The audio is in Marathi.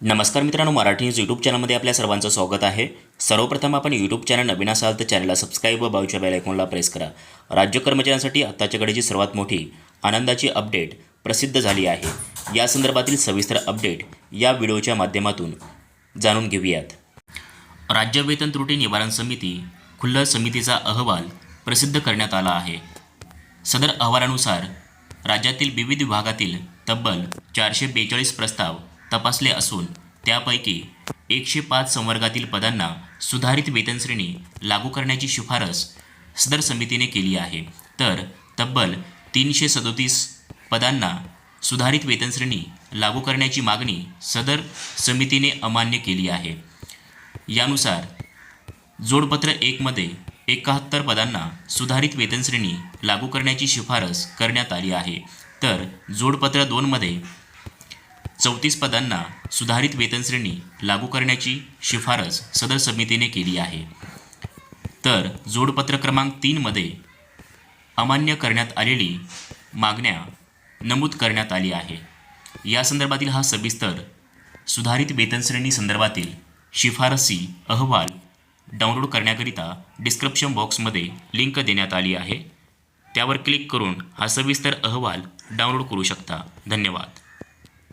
नमस्कार मित्रांनो मराठी न्यूज यूट्यूब चॅनलमध्ये आपल्या सर्वांचं स्वागत आहे. सर्वप्रथम आपण यूट्यूब चॅनल नवीन असाल तर चॅनलला सबस्क्राईब व बाजूच्या बेल आयकॉनला प्रेस करा. राज्य कर्मचाऱ्यांसाठी आत्ताच्या घडीची सर्वात मोठी आनंदाची अपडेट प्रसिद्ध झाली आहे. या संदर्भातील सविस्तर अपडेट या व्हिडिओच्या माध्यमातून जाणून घेऊयात. राज्य वेतन त्रुटी निवारण समिती खुल्लं समितीचा अहवाल प्रसिद्ध करण्यात आला आहे. सदर अहवालानुसार राज्यातील विविध विभागातील तब्बल चारशे बेचाळीस प्रस्ताव तपासले असून त्यापैकी एकशे पाच संवर्गातील पदांना सुधारित वेतनश्रेणी लागू करण्याची शिफारस सदर समितीने केली आहे. तर तब्बल तीनशे सदोतीस पदांना सुधारित वेतनश्रेणी लागू करण्याची मागणी सदर समितीने अमान्य केली आहे. यानुसार जोडपत्र एकमध्ये एकाहत्तर पदांना सुधारित वेतनश्रेणी लागू करण्याची शिफारस करण्यात आली आहे. तर जोडपत्र दोनमध्ये चौतीस पदांना सुधारित वेतनश्रेणी लागू करण्याची शिफारस सदर समितीने केली आहे. तर जोडपत्र क्रमांक तीनमध्ये अमान्य करण्यात आलेली मागण्या नमूद करण्यात आली आहे. या संदर्भातील हा सविस्तर सुधारित वेतनश्रेणी संदर्भातील शिफारसी अहवाल डाउनलोड करण्याकरिता डिस्क्रिप्शन बॉक्समध्ये लिंक देण्यात आली आहे. त्यावर क्लिक करून हा सविस्तर अहवाल डाउनलोड करू शकता. धन्यवाद.